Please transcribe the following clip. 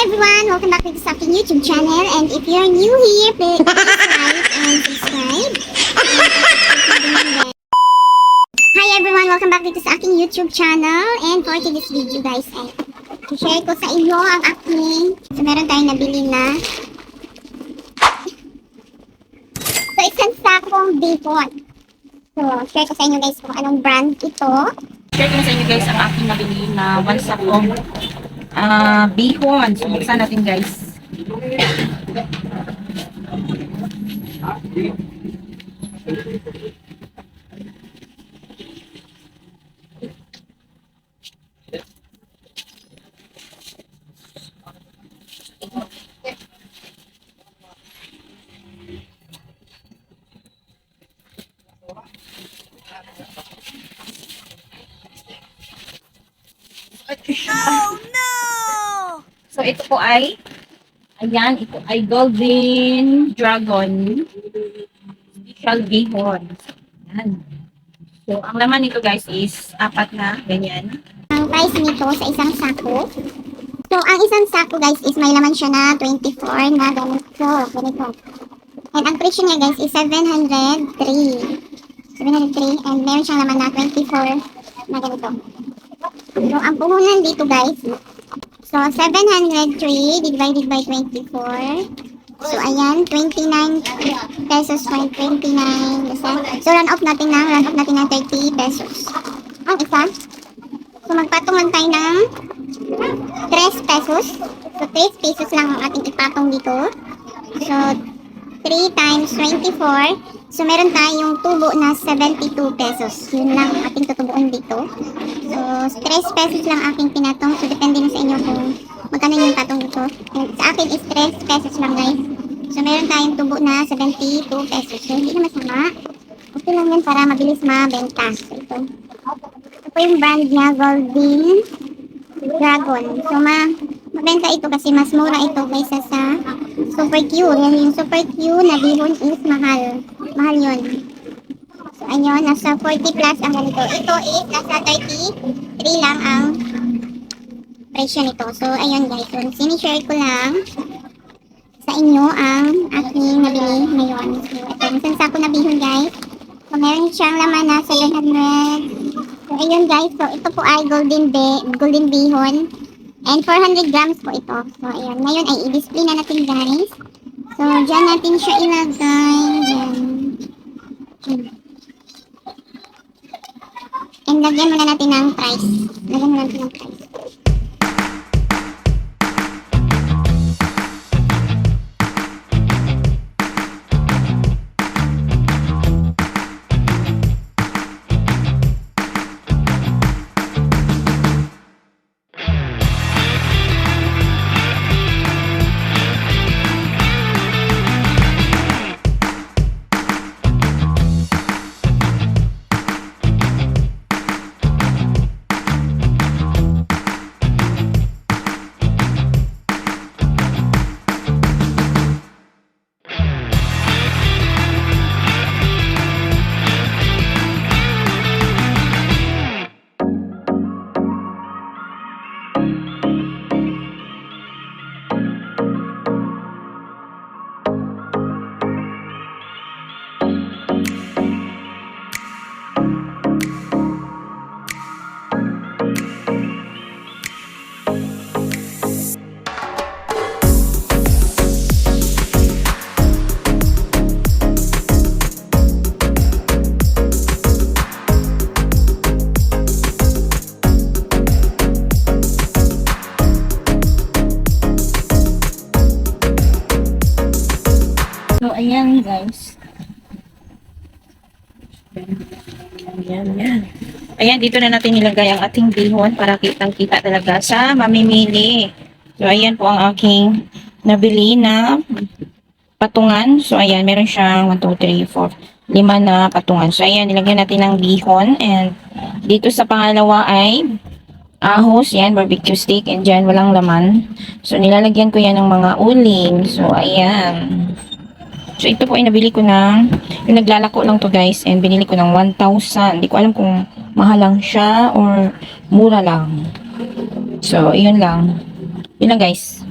everyone! Welcome back to the Saki YouTube channel. And if you're new here, please like and subscribe. Hi everyone! Welcome back dito sa aking YouTube channel. And for today's video guys, ay share ko sa inyo ang aking... So meron tayong nabili na... So isang sakong bacon. So share ko sa inyo guys kung anong brand ito. Share ko sa inyo guys ang aking nabili na one sack of ah bihon. So, buksan natin guys. So, ito po ay ayan, ito ay golden dragon special bihon. Ayan. So, ang laman nito guys is apat na ganyan. Ang price nito sa isang sako. So, ang isang sako guys is may laman siya na 24 na ganito. Ganito. And ang presyo niya guys is 703. 703 and meron siyang laman na 24 na ganito. So, ang puhunan dito guys. So, 703 divided by 24. So, ayan, 29 pesos point 29. So, run off natin na, run off natin ng 30 pesos. Ang isa, So, magpatong lang tayo ng 3 pesos. So, 3 pesos lang ang ating ipatong dito. So, 3 times 24. So, meron tayong tubo na 72 pesos. Yun lang ang ating tutubuin dito. So, 3 pesos lang aking pinatong. So, depende na sa inyo kung magkano yung patong dito. And sa akin is 3 pesos lang, guys. So, meron tayong tubo na 72 pesos. So, hindi na masama. Okay lang yan para mabilis mabenta. So, ito. Ito po yung brand niya, Golden Dragon. So, ma mabenta ito kasi mas mura ito kaysa sa Super Q. Yan yung Super Q na bihon is mahal. Mahal yun. So, ayun, nasa 40 plus ang ganito. Ito is nasa 33 lang ang presyo nito. So, ayun guys. So, sinishare ko lang sa inyo ang aking nabili ngayon. So, ito, isang sako na bihon guys. So, meron siyang laman na 700 So, ayun guys. So, ito po ay golden be golden bihon. And 400 grams po ito. So, ayun. Ngayon ay i-display na natin guys. So, dyan natin siya ilagay. Yan. Yan. And lagyan muna natin ng price. Lagyan muna natin ng price. So, ayan guys. Ayan, ayan. Ayan, dito na natin nilagay ang ating bihon para kitang-kita talaga sa mamimili. So, ayan po ang aking nabili na patungan. So, ayan, meron siyang 1, 2, 3, 4, 5 na patungan. So, ayan, nilagyan natin ng bihon. And dito sa pangalawa ay ahos, yan, barbecue steak. And dyan, walang laman. So, nilalagyan ko yan ng mga uling. So, ayan. So, ito po ay nabili ko ng, yung naglalako lang to guys, and binili ko ng 1,000. Hindi ko alam kung mahal lang siya or mura lang. So, yun lang. Yun lang guys.